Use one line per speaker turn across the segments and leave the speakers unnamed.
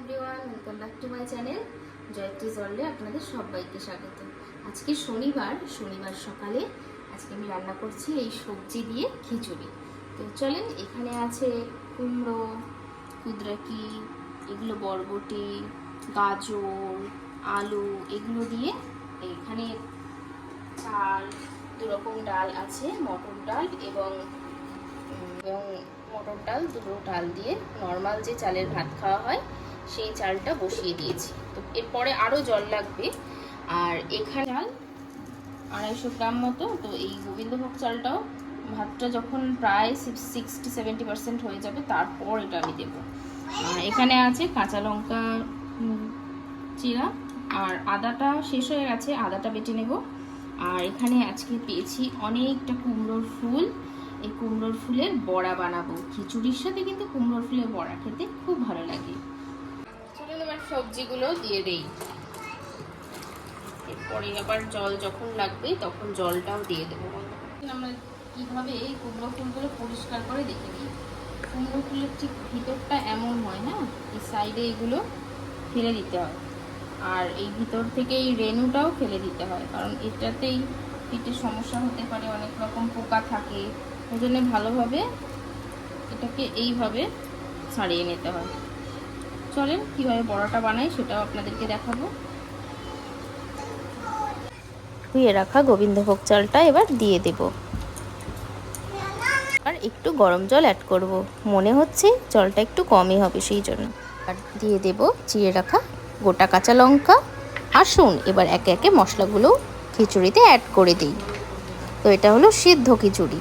Everyone welcome back to my channel Jayatri জলে আপনাদের সবাইকে স্বাগত। আজকে শনিবার শনিবার সকালে আজকে আমি রান্না করছি এই সবজি দিয়ে খিচুড়ি। তো চলেন, এখানে আছে কুমড়ো কুদরাকি এগুলো বরবটি, গাজর, আলু, এগুলো দিয়ে এখানে চাল, দু রকম ডাল আছে, মটর ডাল এবং এবং মটর ডাল দুটো ডাল দিয়ে নর্মাল যে চালের ভাত খাওয়া হয় সেই চালটা বসিয়ে দিয়েছি। তো এরপরে আরও জল লাগবে। আর এখানে চাল আড়াইশো গ্রাম মতো, তো এই গোবিন্দভোগ চালটাও ভাতটা যখন প্রায় সিক্সটি সেভেন্টি পার্সেন্ট হয়ে যাবে, তারপর এটা আমি দেবো। এখানে আছে কাঁচা লঙ্কা চিরা, আর আদাটা শেষ হয়ে গেছে, আদাটা বেটে নেব। আর এখানে আজকে পেয়েছি অনেকটা কুমড়োর ফুল। এই কুমড়োর ফুলের বড়া বানাবো। খিচুড়ির সাথে কিন্তু কুমড়োর ফুলের বড়া খেতে খুব ভালো লাগে। চলুন এবার সবজিগুলো দিয়ে দেই। এরপরে আবার জল যখন লাগবে, তখন জলটাও দিয়ে দেবো। আমরা কীভাবে এই কুমড়ো ফুলগুলো পরিষ্কার করে দেখে নিই? কুমড়ো ফুলের ঠিক ভিতরটা এমন হয় না? এই সাইডে এগুলো ফেলে দিতে হয়। আর এই ভিতর থেকে এই রেনুটাও ফেলে দিতে হয়। কারণ এটাতেই পিঠে সমস্যা হতে পারে, অনেক রকম পোকা থাকে। ওই জন্য ভালোভাবে এটাকে এইভাবে ছাড়িয়ে নিতে হয়। চলেন, কীভাবে বড়াটা বানাই সেটাও আপনাদেরকে দেখাবো।
ধুয়ে রাখা গোবিন্দভোগ চালটা এবার দিয়ে দেব। আর একটু গরম জল অ্যাড করব। মনে হচ্ছে জলটা একটু কমই হবে সেই জন্য। আর দিয়ে দেব চিড়ে রাখা গোটা কাঁচা লঙ্কা। আর আসুন এবার একে একে মশলাগুলো খিচুড়িতে অ্যাড করে দিই। তো এটা হলো সিদ্ধ খিচুড়ি।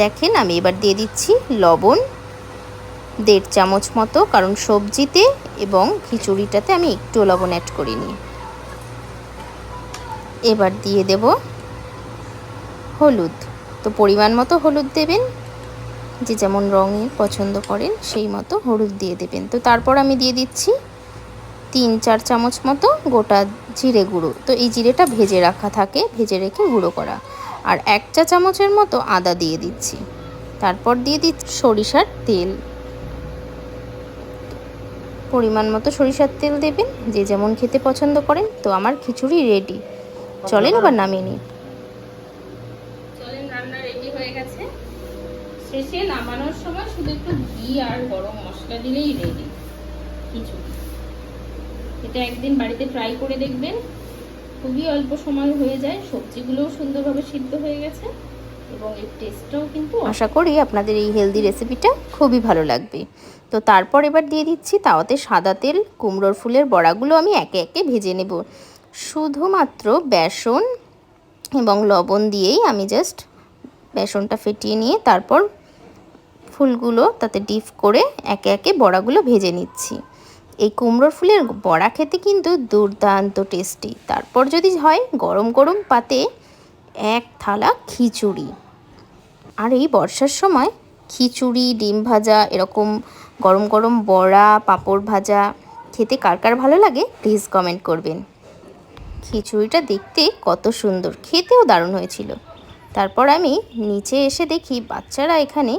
দেখেন আমি এবার দিয়ে দিচ্ছি লবণ দেড় চামচ মতো, কারণ সবজিতে এবং খিচুড়িটাতে আমি একটু লবণ অ্যাড করিনি। এবার দিয়ে দেব হলুদ। তো পরিমাণ মতো হলুদ দেবেন, যে যেমন রঙের পছন্দ করেন সেই মতো হলুদ দিয়ে দেবেন। তো তারপর আমি দিয়ে দিচ্ছি তিন চার চামচ মতো গোটা জিরে গুঁড়ো। তো এই জিরেটা ভেজে রাখা থাকে, ভেজে রেখে গুঁড়ো করা। আর এক চা চামচের মতো আদা দিয়ে দিচ্ছি। তারপর দিয়ে দিচ্ছি সরিষার তেল। পরিমাণ মতো সরিষার তেল দেবেন, যে যেমন খেতে পছন্দ করেন, তো আমার খিচুড়ি রেডি চলেন আবার নামিয়ে নিই।
চলেন রেডি হয়ে গেছে। শেষে নামানোর সময় শুধু একটু ঘি আর গরম মশলা দিলেই রেডি খিচুড়ি। এটা একদিন বাড়িতে ট্রাই করে দেখবেন। খুবই অল্প সময় হয়ে যায়, সবজিগুলোও সুন্দরভাবে সিদ্ধ হয়ে গেছে। এবং এর কিন্তু
আশা করি আপনাদের এই হেলদি রেসিপিটা খুবই ভালো লাগবে। তো তারপর এবার দিয়ে দিচ্ছি তাওয়াতে সাদা তেল, কুমড়োর ফুলের বড়াগুলো আমি একে একে ভেজে নেব। শুধুমাত্র বেসন এবং লবণ দিয়েই আমি জাস্ট বেসনটা ফেটিয়ে নিয়ে তারপর ফুলগুলো তাতে ডিপ করে একে একে বড়াগুলো ভেজে নিচ্ছি। এই কুমড়োর ফুলের বড়া খেতে কিন্তু দুর্দান্ত টেস্টি তারপর যদি হয় গরম গরম পাতে এক থালা খিচুড়ি। আর এই বর্ষার সময় খিচুড়ি, ডিম ভাজা, এরকম গরম গরম বড়া, পাঁপড় ভাজা, খেতে কার কার ভালো লাগে প্লিজ কমেন্ট করবেন। খিচুড়িটা দেখতে কত সুন্দর, খেতেও দারুণ হয়েছিল। তারপর আমি নিচে এসে দেখি বাচ্চারা এখানে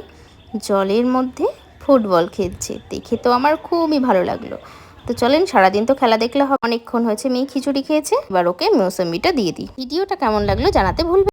জলের মধ্যে ফুটবল খেলছে। দেখে তো আমার খুবই ভালো লাগল। তো চলেন, সারাদিন তো খেলা দেখলে অনেকক্ষণ হয়েছে, মেয়ে খিচুড়ি খেয়েছে। এবার ওকে মৌসম্বিটা দিয়ে দিই। ভিডিওটা কেমন লাগল জানাতে ভুলবেন